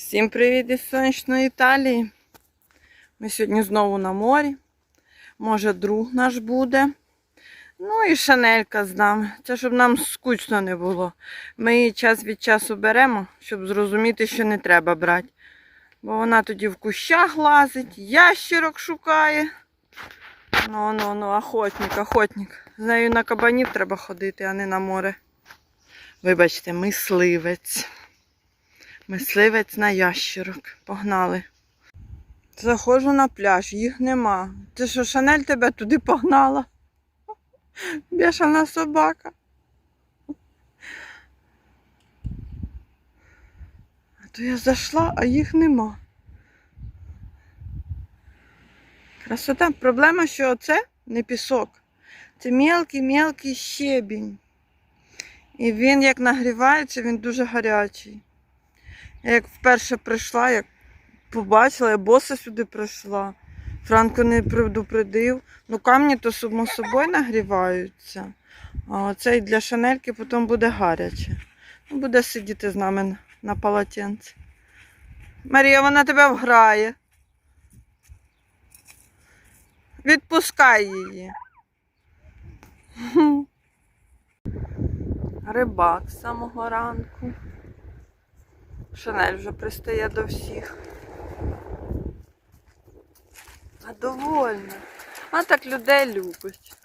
Всім привіт із сонячної Італії. Ми сьогодні знову на морі. Може, друг наш буде. Ну і шанелька з нами. Це щоб нам скучно не було. Ми її час від часу беремо, щоб зрозуміти, що не треба брати. Бо вона тоді в кущах лазить, ящерок шукає. Ну, ну, ну, охотник, охотник. З нею на кабанів треба ходити, а не на море. Вибачте, мисливець. Мисливець на ящерок. Погнали. Заходжу на пляж, їх нема. Ти що, Шанель тебе туди погнала? Бешана собака. А то я зайшла, а їх нема. Красота. Проблема, що це не пісок. Це мелкий-мелкий щебінь. І він як нагрівається, він дуже гарячий. Я як вперше прийшла, як побачила, я боса сюди прийшла. Франко не предупредив. Ну, камні то само собою нагріваються. А оцей для шанельки потім буде гаряче. Ну, Буде сидіти з нами на- на полотенці. Марія, вона тебе вграє. Відпускай її. Рибак з самого ранку. Шанель вже пристає до всіх. А довольна. А так людей любить.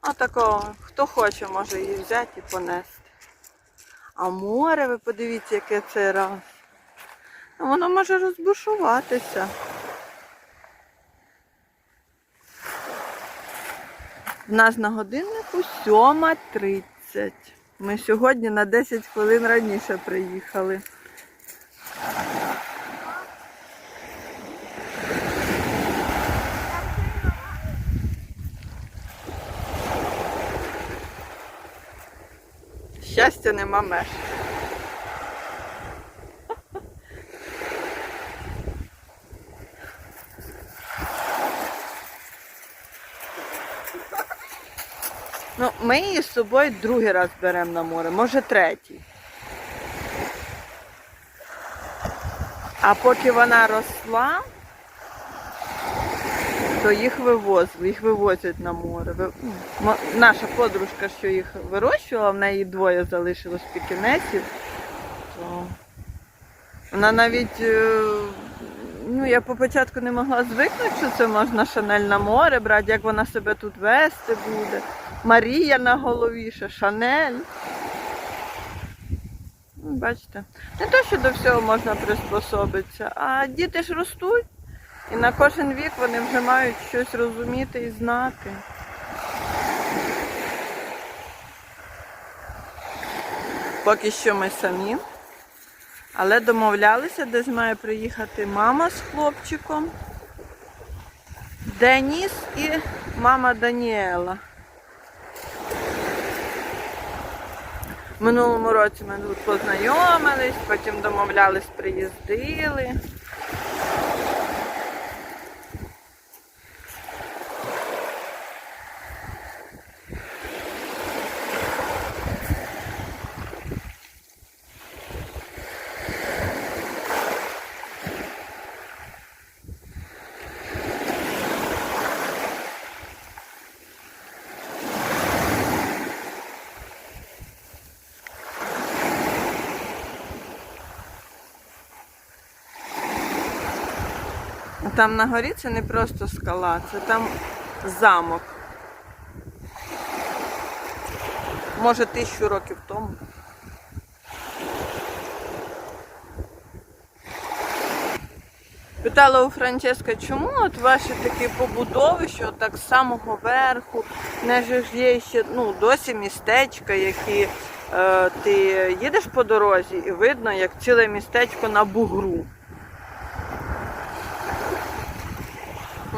А такого, хто хоче, може її взяти і понести. А море, ви подивіться, яке це раз. Воно може розбушуватися. В нас на годиннику 7.30. Ми сьогодні на 10 хвилин раніше приїхали. Щастя нема меж. Ну, ми її з собою другий раз беремо на море, може третій. А поки вона росла, то їх вивозили, їх вивозять на море. Ну, Наша подружка, що їх вирощувала, в неї двоє залишилось пікінесів. То вона навіть, е, ну я по початку не могла звикнути, що це можна шанель на море брати, як вона себе тут вести буде. Марія на голові, ще Шанель. Ну, Бачите, не то, що до всього можна приспособитися, а діти ж ростуть. І на кожен вік вони вже мають щось розуміти і знати. Поки що ми самі. Але домовлялися, десь має приїхати мама з хлопчиком, Деніс і мама Даніела. Минулому році ми тут познайомились, потім домовлялись, приїздили. Там на горі це не просто скала, це там замок. Може тисячу років тому. Питала у Франческа, чому от ваші такі побудови, що так з самого верху, не ж є ще ну, досі містечка, які е, ти їдеш по дорозі і видно, як ціле містечко на бугру.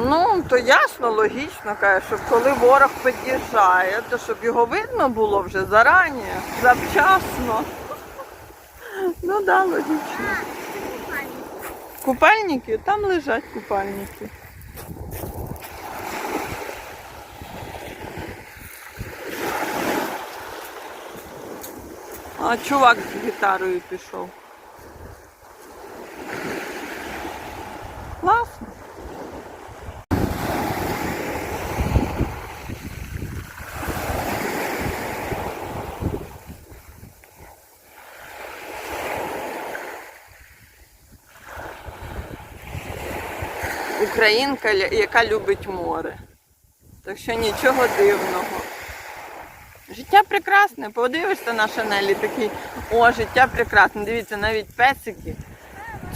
Ну, то ясно, логічно, каже, що коли ворог під'їжджає, то щоб його видно було вже зарані, завчасно. Ну так, да, логічно. Купальники? Там лежать купальники. А чувак з гітарою пішов. Класно. Українка, яка любить море. Так що нічого дивного. Життя прекрасне, подивишся на Шанелі такий, о, життя прекрасне. Дивіться, навіть песики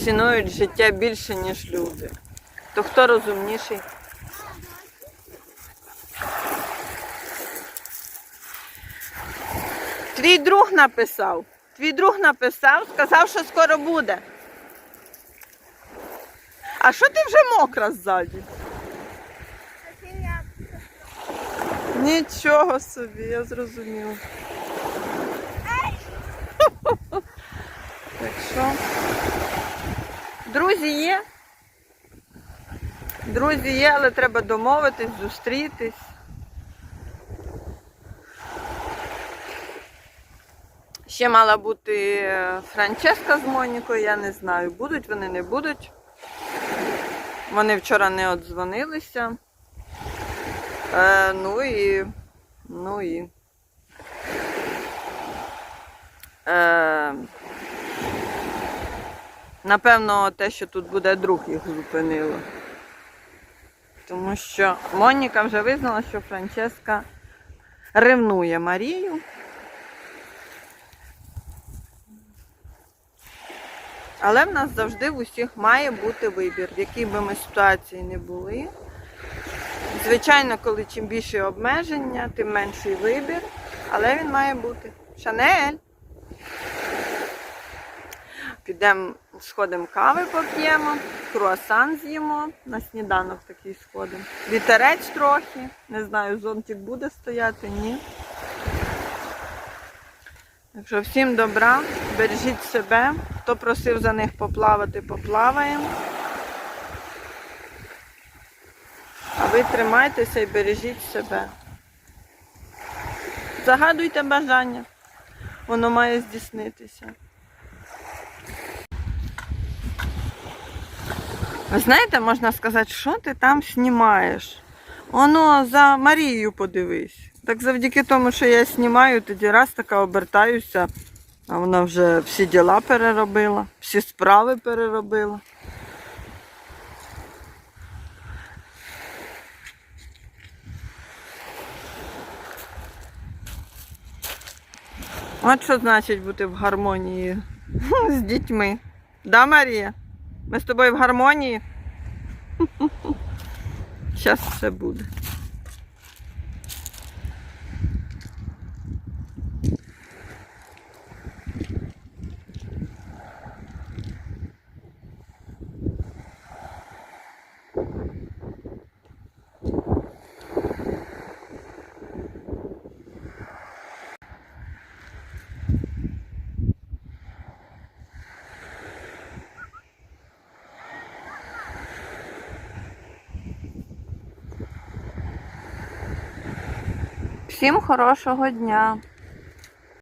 цінують життя більше, ніж люди. То хто розумніший? Твій друг написав. Твій друг написав, сказав, що скоро буде. А що ти вже мокра ззаді? Нічого собі, я зрозуміла. Так що. Друзі є. Друзі є, але треба домовитись, зустрітись. Ще мала бути Франческа з Монікою, я не знаю, будуть вони, не будуть. Вони вчора не одзвонилися. Е, ну і. Ну і. Е, напевно, те, що тут буде друг, їх зупинило. Тому що Моніка вже визнала, що Франческа ревнує Марію. Але в нас завжди в усіх має бути вибір, в якій би ми ситуації не були. Звичайно, коли чим більше обмеження, тим менший вибір, але він має бути. Шанель. Підемо, сходимо кави поп'ємо, круасан з'їмо, на сніданок такий сходимо. Вітерець трохи, не знаю, зонтик буде стояти, ні. Так що всім добра, бережіть себе. Хто просив за них поплавати, поплаваємо. А ви тримайтеся і бережіть себе. Загадуйте бажання. Воно має здійснитися. Ви знаєте, можна сказати, що ти там знімаєш? Воно за Марією подивись. Так завдяки тому, що я знімаю, тоді раз така обертаюся, а вона вже всі діла переробила, всі справи переробила. От що значить бути в гармонії з дітьми. Да, Марія? Ми з тобою в гармонії? Зараз все буде. Всім хорошого дня!